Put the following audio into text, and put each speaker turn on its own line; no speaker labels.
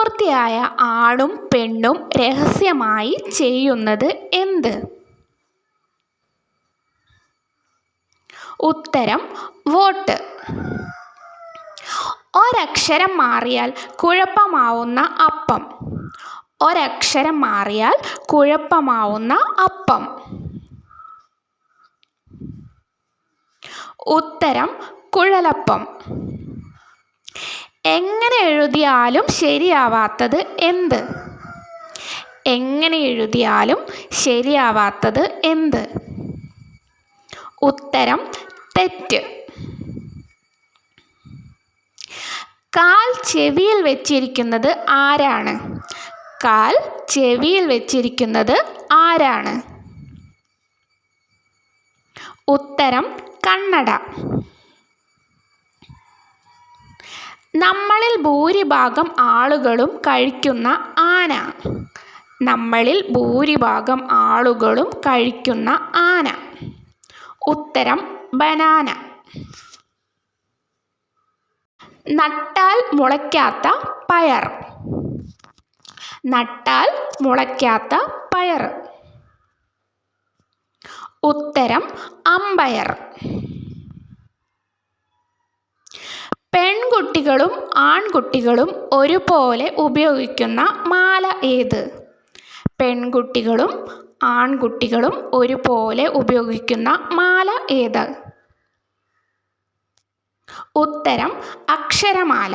പ്രായപൂർത്തിയായ ആണും പെണ്ണും രഹസ്യമായി ചെയ്യുന്നത് എന്ത്? ഉത്തരം വോട്ട്. ഒരക്ഷരം മാറിയാൽ കുഴപ്പമാവുന്ന അപ്പം. ഒരക്ഷരം മാറിയാൽ കുഴപ്പമാവുന്ന അപ്പം. ഉത്തരം കുഴലപ്പം. എങ്ങനെ എഴുതിയാലും ശരിയാവാത്തത് എന്ത്? എങ്ങനെ എഴുതിയാലും ശരിയാവാത്തത് എന്ത്? ഉത്തരം തെറ്റ്. കാൽ ചെവിയിൽ വെച്ചിരിക്കുന്നത് ആരാണ്? കാൽ ചെവിയിൽ വെച്ചിരിക്കുന്നത് ആരാണ്? ഉത്തരം കണ്ണട. നമ്മളിൽ ഭൂരിഭാഗം ആളുകളും കഴിക്കുന്ന ആന. നമ്മളിൽ ഭൂരിഭാഗം ആളുകളും കഴിക്കുന്ന ആന. ഉത്തരം ബനാന. നട്ടാൽ മുളയ്ക്കാത്ത പയർ. നട്ടാൽ മുളയ്ക്കാത്ത പയർ. ഉത്തരം അമ്പയർ. പെൺകുട്ടികളും ആൺകുട്ടികളും ഒരുപോലെ ഉപയോഗിക്കുന്ന മാല ഏത്? പെൺകുട്ടികളും ആൺകുട്ടികളും ഒരുപോലെ ഉപയോഗിക്കുന്ന മാല ഏത്? ഉത്തരം അക്ഷരമാല.